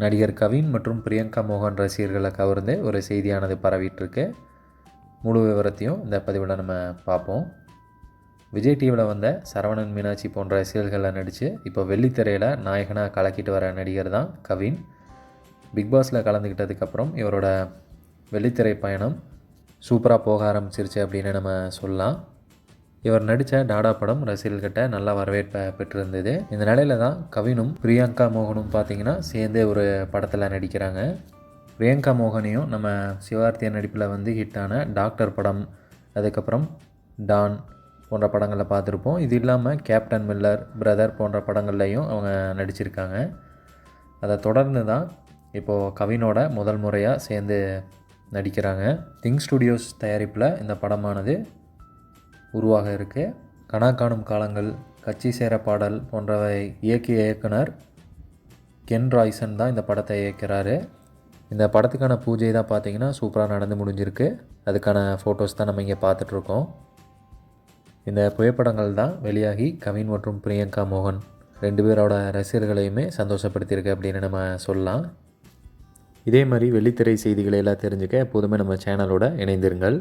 நடிகர் கவின் மற்றும் பிரியங்கா மோகன் ரசிகர்களை கவர்ந்து ஒரு செய்தியானது பரவிட்டுருக்கு. முழு விவரத்தையும் இந்த பதிவில் நம்ம பார்ப்போம். விஜய் டிவியில் வந்த சரவணன் மீனாட்சி போன்ற ரசிகர்களில் நடித்து இப்போ வெள்ளித்திரையில் நாயகனாக கலக்கிட்டு வர நடிகர் தான் கவின். பிக் பாஸில் கலந்துக்கிட்டதுக்கப்புறம் இவரோட வெள்ளித்திரை பயணம் சூப்பராக போக ஆரம்பிச்சிருச்சு அப்படின்னு நம்ம சொல்லலாம். இவர் நடித்த டாடா படம் ரசிகர்கிட்ட நல்ல வரவேற்பை பெற்றிருந்தது. இந்த நிலையில தான் கவினும் பிரியங்கா மோகனும் பார்த்தீங்கன்னா சேர்ந்து ஒரு படத்தில் நடிக்கிறாங்க. பிரியங்கா மோகனையும் நம்ம சிவார்த்திய நடிப்பில் வந்து ஹிட்டான டாக்டர் படம் அதுக்கப்புறம் டான் போன்ற படங்களில் பார்த்துருப்போம். இது இல்லாமல் கேப்டன் மில்லர் பிரதர் போன்ற படங்கள்லையும் அவங்க நடிச்சிருக்காங்க. அதை தொடர்ந்து தான் இப்போது கவினோட முதல் முறையாக சேர்ந்து நடிக்கிறாங்க. திங் ஸ்டுடியோஸ் தயாரிப்பில் இந்த படமானது உருவாக இருக்கு. கனா காணும் காலங்கள் கட்சி சேர பாடல் போன்றவை இயக்கிய இயக்குனர் கென் ராய்சன் தான் இந்த படத்தை இயக்கிறாரு. இந்த படத்துக்கான பூஜை தான் பார்த்தீங்கன்னா சூப்பராக நடந்து முடிஞ்சிருக்கு. அதுக்கான ஃபோட்டோஸ் தான் நம்ம இங்கே பார்த்துட்ருக்கோம். இந்த புகைப்படங்கள் தான் வெளியாகி கவின் மற்றும் பிரியங்கா மோகன் ரெண்டு பேரோட ரசிகர்களையுமே சந்தோஷப்படுத்தியிருக்கு அப்படின்னு நம்ம சொல்லலாம். இதே மாதிரி வெள்ளித்திரை செய்திகளை எல்லாம் தெரிஞ்சுக்க எப்போதுமே நம்ம சேனலோட இணைந்திருங்கள்.